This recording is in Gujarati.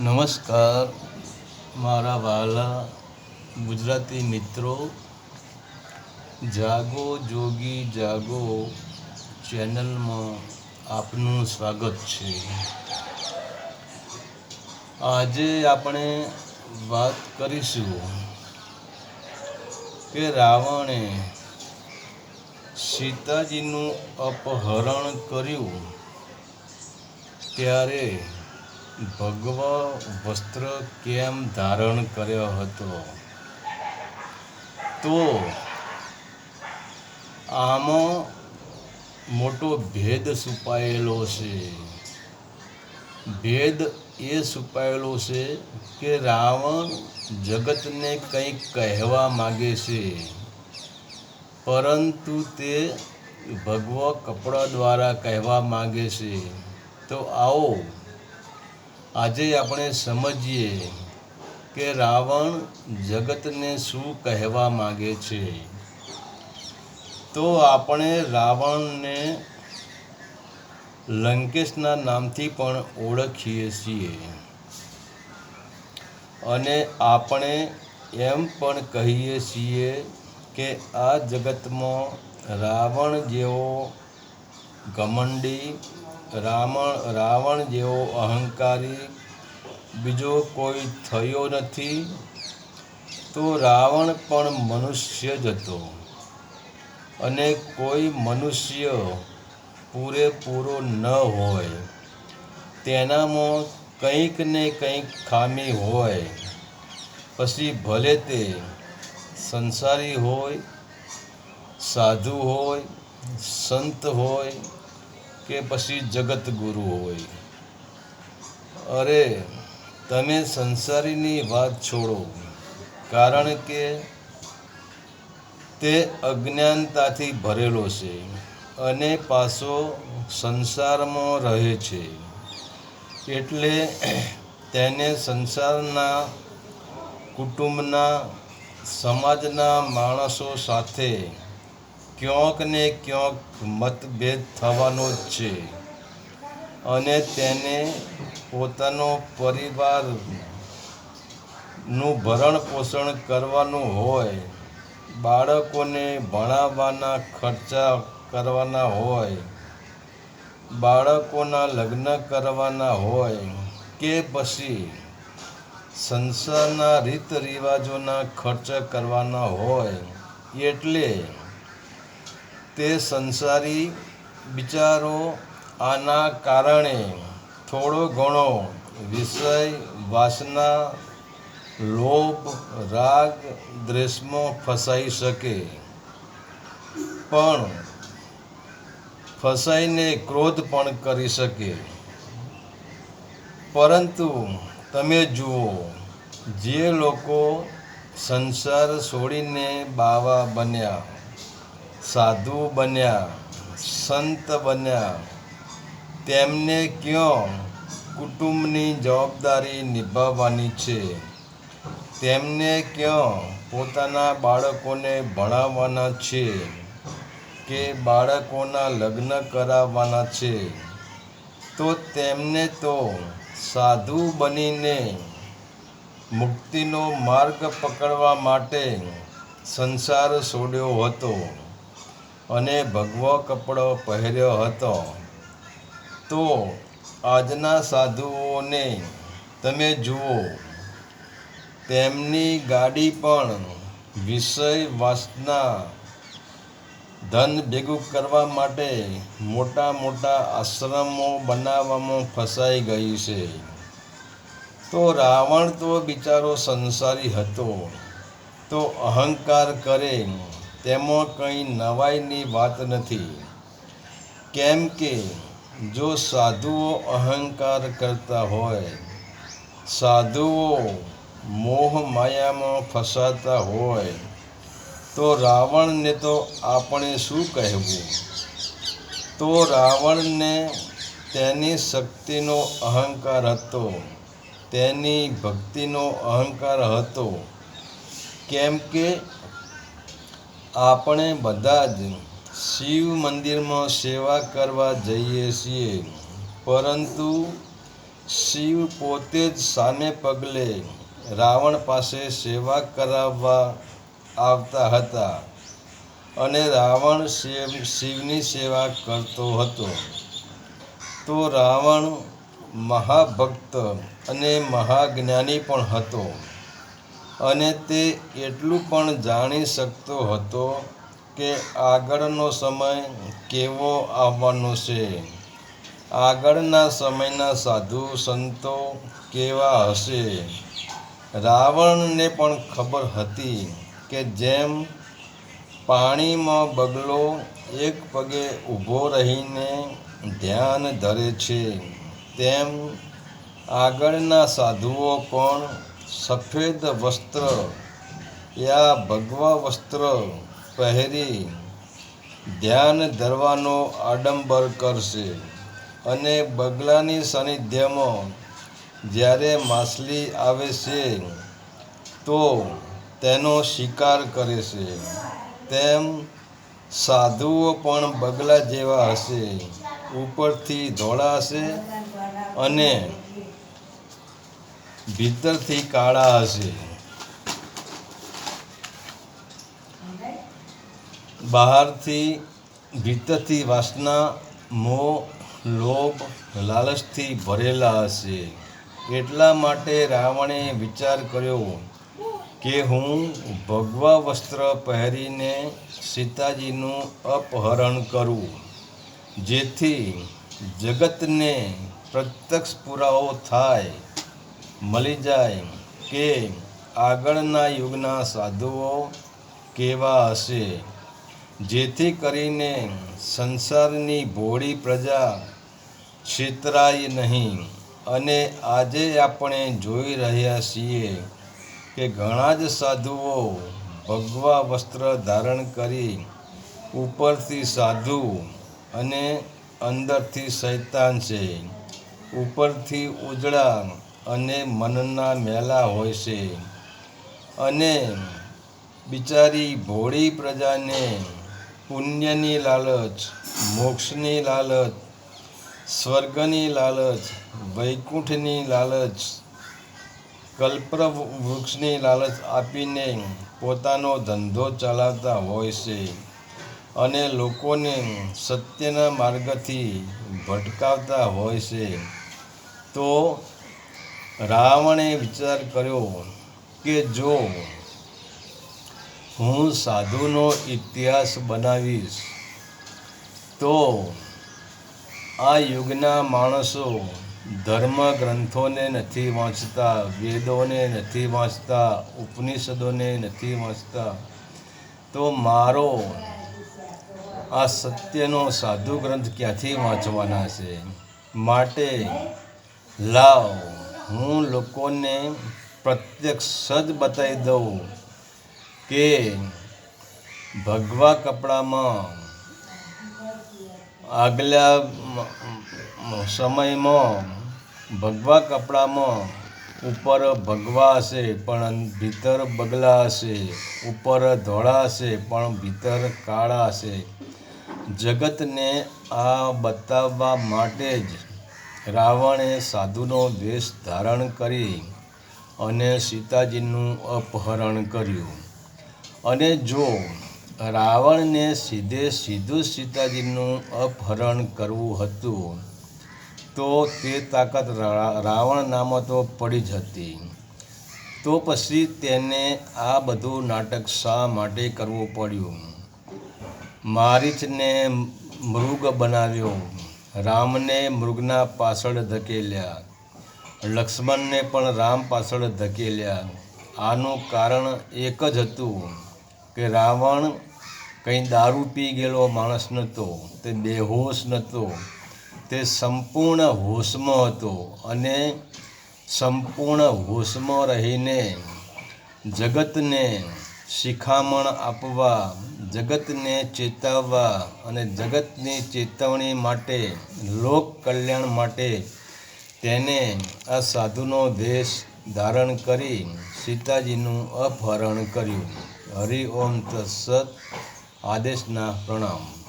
નમસ્કાર, મારા વાલા ગુજરાતી મિત્રો. જાગો જોગી જાગો ચેનલમાં આપનું સ્વાગત છે. આજે આપણે વાત કરીશું કે રાવણે સીતાજીનું અપહરણ કર્યું. ત્યારે ભગવા વસ્ત્ર કેમ ધારણ કર્યો હતો? તો આમાં મોટો ભેદ છુપાયેલો છે. ભેદ એ છુપાયેલો છે કે રાવણ જગતને કંઈક કહેવા માગે છે. પરંતુ તે ભગવ કપડા દ્વારા કહેવા માગે છે. તો આવો આજે આપણે સમજીએ કે રાવણ જગતને શું કહેવા માગે છે. તો આપણે રાવણને લંકેશના નામથી પણ ઓળખીએ છીએ. અને આપણે એમ પણ કહીએ છીએ કે આ જગતમાં રાવણ જેવો ઘમંડી રાવણ રાવણ જેવો અહંકારી બીજો કોઈ થયો નથી, તો રાવણ પણ મનુષ્ય જ હતો. અને કોઈ મનુષ્ય પૂરેપૂરો ન હોય, તેનામાં કંઈક ને કંઈક ખામી હોય. પછી ભલે તે સંસારી હોય, સાધુ હોય, સંત હોય કે પછી જગત ગુરુ હોય. અરે, તમે સંસારીની વાત છોડો. કારણ કે તે અજ્ઞાનતાથી ભરેલો છે અને પાછો સંસારમાં રહે છે. એટલે તેને સંસારના કુટુંબના, સમાજના માણસો સાથે ક્યાંક ને ક્યાંક મતભેદ થવાનો છે. અને તેને પોતાનો પરિવારનું ભરણ પોષણ કરવાનું હોય, બાળકોને ભણાવવાના ખર્ચા કરવાના હોય, બાળકોના લગ્ન કરવાના હોય કે પછી સંસારના રીત રિવાજોના ખર્ચ કરવાના હોય, એટલે તે સંસારી વિચારો આના કારણે થોડો ઘણો વિષય, વાસના, લોભ, રાગ, દ્વેષમાં ફસાઈ શકે. પણ ફસાઈને ક્રોધ પણ કરી શકે. પરંતુ તમે જુઓ, જે લોકો સંસાર છોડીને બાવા બન્યા સાધુ બન્યા, સંત બન્યા. તેમને ક્યાં કુટુંબની જવાબદારી નિભાવવાની છે? તેમને ક્યાં પોતાના બાળકોને ભણાવવાના છે કે બાળકોના લગ્ન કરાવવાના છે? તો તેમને તો સાધુ બનીને મુક્તિનો માર્ગ પકડવા માટે સંસાર છોડ્યો હતો. અને ભગવો કપડો પહેર્યો હતો. તો આજના સાધુઓને તમે જુઓ, તેમની ગાડી પણ વિષય વાસના ધન ભેગું કરવા માટે મોટા મોટા આશ્રમો બનાવવામાં ફસાઈ ગઈ છે. તો રાવણ તો બિચારો સંસારી હતો. તો અહંકાર કરે તેમાં કંઈ નવાઈની વાત નથી. કેમ કે, જો સાધુઓ અહંકાર કરતા હોય, સાધુઓ મોહ માયામાં ફસાતા હોય, તો રાવણને તો આપણે શું કહેવું? તો રાવણને તેની શક્તિનો અહંકાર હતો, તેની ભક્તિનો અહંકાર હતો. કેમ કે આપણે બધા જ શિવ મંદિરમાં સેવા કરવા જઈએ છીએ. પરંતુ શિવ પોતે જ સામે પગલે રાવણ પાસે સેવા કરાવવા આવતા હતા અને રાવણ શિવ, શિવની સેવા કરતો હતો. તો રાવણ મહાભક્ત અને મહાજ્ઞાની પણ હતો. અને તે એટલું પણ જાણી શકતો હતો કે આગળનો સમય કેવો આવવાનો છે. આગળના સમયના સાધુ સંતો કેવા હશે? રાવણને પણ ખબર હતી કે જેમ પાણીમાં બગલો એક પગે ઊભો રહીને ધ્યાન ધરે છે, તેમ આગળના સાધુઓ પણ સફેદ વસ્ત્ર યા ભગવા વસ્ત્ર પહેરી ધ્યાન ધરવાનો આડંબર કરશે. અને બગલાની સાનિધ્યમાં જ્યારે માછલી આવે છે, તો તેનો શિકાર કરે છે. તેમ સાધુઓ પણ બગલા જેવા હશે. ઉપરથી ધોળા હશે અને ભીતરથી કાળા હશે બહારથી ભીતરથી વાસના મોહ લોભ લાલચથી ભરેલા હશે એટલા માટે રાવણે વિચાર કર્યો કે હું ભગવા વસ્ત્ર પહેરીને સીતાજીનું અપહરણ કરું, જેથી જગતને પ્રત્યક્ષ પુરાવો થાય મળી જાય કે આગળના યુગના સાધુઓ કેવા હશે? જેથી કરીને સંસારની ભોળી પ્રજા છેતરાય નહીં. અને આજે આપણે જોઈ રહ્યા છીએ કે ઘણા જ સાધુઓ ભગવા વસ્ત્ર ધારણ કરી ઉપરથી સાધુ અને અંદરથી શૈતાન છે. ઉપરથી ઉજળા અને મનના મેલા હોય છે. અને બિચારી ભોળી પ્રજાને પુણ્યની લાલચ, મોક્ષની લાલચ, સ્વર્ગની લાલચ, વૈકુંઠની લાલચ કલ્પર વૃક્ષની લાલચ આપીને પોતાનો ધંધો ચલાવતા હોય છે અને લોકોને સત્યના માર્ગથી ભટકાવતા હોય છે. તો રાવણે વિચાર કર્યો કે જો હું સાધુનો ઇતિહાસ બનાવીશ, તો આ યુગના માણસો ધર્મ ગ્રંથોને નથી વાંચતા, વેદોને નથી વાંચતા, ઉપનિષદોને નથી વાંચતા, તો મારો આ સત્યનો સાધુ ગ્રંથ ક્યાંથી વાંચવાના છે? માટે લાવ. હું લોકોને પ્રત્યક્ષ જ બતાવી દઉં કે ભગવા કપડામાં આગલા સમયમાં ભગવા કપડામાં ઉપર ભગવા હશે, પણ ભીતર બગલા હશે, ઉપર ધોળા હશે, પણ ભીતર કાળા હશે. જગતને આ બતાવવા માટે જ રાવણે સાધુનો વેશ ધારણ કરી અને સીતાજીનું અપહરણ કર્યું. અને જો રાવણને સીધે સીધું સીતાજીનું અપહરણ કરવું હતું, તો તે તાકાત રાવણ નામો તો પડી જ હતી. તો પછી તેને આ બધું નાટક શા માટે કરવું પડ્યું? મારીચને મૃગ બનાવ્યો. રામને મૃગના પાછળ ધકેલ્યા. લક્ષ્મણને પણ રામ પાછળ ધકેલ્યા. આનું કારણ એક જ હતું કે રાવણ કંઈ દારૂ પી ગયેલો માણસ નહોતો, તે બેહોશ નહોતો. તે સંપૂર્ણ હોશમાં હતો અને સંપૂર્ણ હોશમાં રહીને જગતને શિખામણ આપવા જગતને ચેતવવા અને જગતની ચેતવણી માટે, લોક કલ્યાણ માટે તેને આ સાધુનો દેશ ધારણ કરી સીતાજીનું અપહરણ કર્યું. હરિ ઓમ તત્સત. આદેશના પ્રણામ.